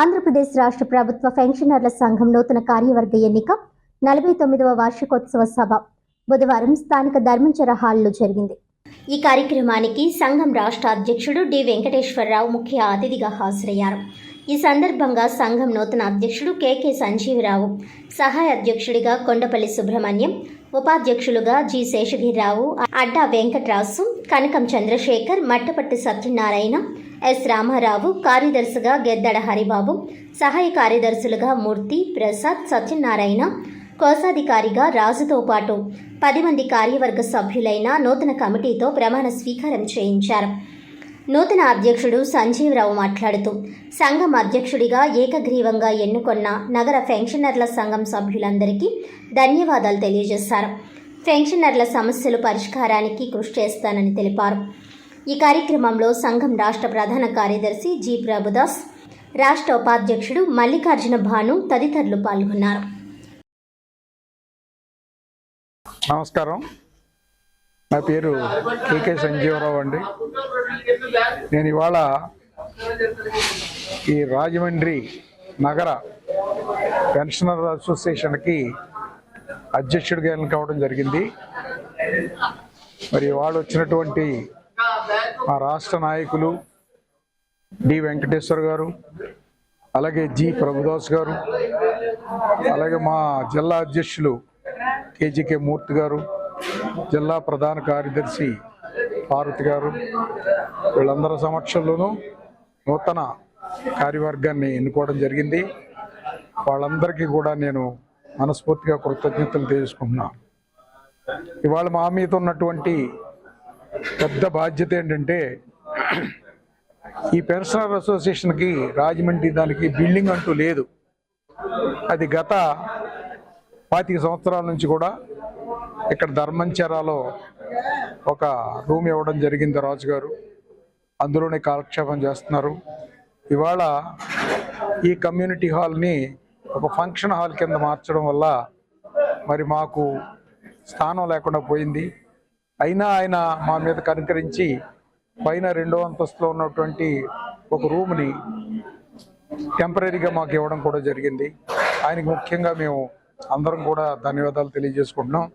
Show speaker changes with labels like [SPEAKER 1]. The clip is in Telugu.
[SPEAKER 1] ఆంధ్రప్రదేశ్ రాష్ట్ర ప్రభుత్వ పెన్షనర్ల సంఘం నూతన కార్యవర్గ ఎన్నిక నలభై తొమ్మిదవ వార్షికోత్సవ సభ. బుధవారం స్థానిక ధర్మంచర హాల్లో జరిగింది. ఈ కార్యక్రమానికి సంఘం రాష్ట్ర అధ్యక్షుడు డి. వెంకటేశ్వరరావు ముఖ్య అతిథిగా హాజరయ్యారు. ఈ సందర్భంగా సంఘం నూతన అధ్యక్షుడు కెకే సంజీవరావు సహాయ అధ్యక్షుడిగా కొండపల్లి సుబ్రహ్మణ్యం ఉపాధ్యక్షులుగా జి. శేషగిరిరావు అడ్డా వెంకట్రాసు కనకం చంద్రశేఖర్ మట్టపట్టి సత్యనారాయణ ఎస్ రామారావు కార్యదర్శిగా గెద్దడ హరిబాబు సహాయ కార్యదర్శులుగా మూర్తి ప్రసాద్ సత్యనారాయణ కోశాధికారిగా రాజుతో పాటు పది మంది కార్యవర్గ సభ్యులైన నూతన కమిటీతో ప్రమాణ స్వీకారం చేయించారు. నూతన అధ్యక్షుడు సంజీవరావు మాట్లాడుతూ సంఘం అధ్యక్షుడిగా ఏకగ్రీవంగా ఎన్నుకొన్న నగర పెన్షనర్ల సంఘం సభ్యులందరికీ ధన్యవాదాలు తెలియజేశారు. పెన్షనర్ల సమస్యలు పరిష్కారానికి కృషి చేస్తానని తెలిపారు. ఈ కార్యక్రమంలో సంఘం రాష్ట్ర ప్రధాన కార్యదర్శి జి ప్రభుదాస్ రాష్ట్ర ఉపాధ్యక్షుడు మల్లికార్జున భాను తదితరులు పాల్గొన్నారు.
[SPEAKER 2] నమస్కారం. నా పేరు కేకే సంజీవరావు అండి. నేను ఇవాళ ఈ రాజమండ్రి నగర పెన్షనర్ అసోసియేషన్కి అధ్యక్షుడిగా ఎన్నుకోవడం జరిగింది. మరి వాళ్ళు వచ్చినటువంటి మా రాష్ట్ర నాయకులు డి వెంకటేశ్వర్ గారు అలాగే జి ప్రభుదాస్ గారు అలాగే మా జిల్లా అధ్యక్షులు కేజీకే మూర్తి గారు జిల్లా ప్రధాన కార్యదర్శి పార్వతి గారు వీళ్ళందరి సమక్షంలోనూ నూతన కార్యవర్గాన్ని ఎన్నుకోవడం జరిగింది. వాళ్ళందరికీ కూడా నేను మనస్ఫూర్తిగా కృతజ్ఞతలు తెలుసుకుంటున్నాను. ఇవాళ మా మీద ఉన్నటువంటి పెద్ద బాధ్యత ఏంటంటే ఈ పెన్షనర్ అసోసియేషన్కి రాజమండ్రి దానికి బిల్డింగ్ అంటూ లేదు. అది గత పాతిక సంవత్సరాల నుంచి కూడా ఇక్కడ ధర్మంచెరాలో ఒక రూమ్ ఇవ్వడం జరిగింది రాజు గారు అందులోనే కాలక్షేపం చేస్తున్నారు. ఇవాళ ఈ కమ్యూనిటీ హాల్ని ఒక ఫంక్షన్ హాల్ కింద మార్చడం వల్ల మరి మాకు స్థానం లేకుండా పోయింది. అయినా ఆయన మా మీద కనుకరించి పైన రెండో అంతస్తులో ఉన్నటువంటి ఒక రూమ్ని టెంపరీగా మాకు ఇవ్వడం కూడా జరిగింది. ఆయనకి ముఖ్యంగా మేము అందరం కూడా ధన్యవాదాలు తెలియజేసుకుంటున్నాం.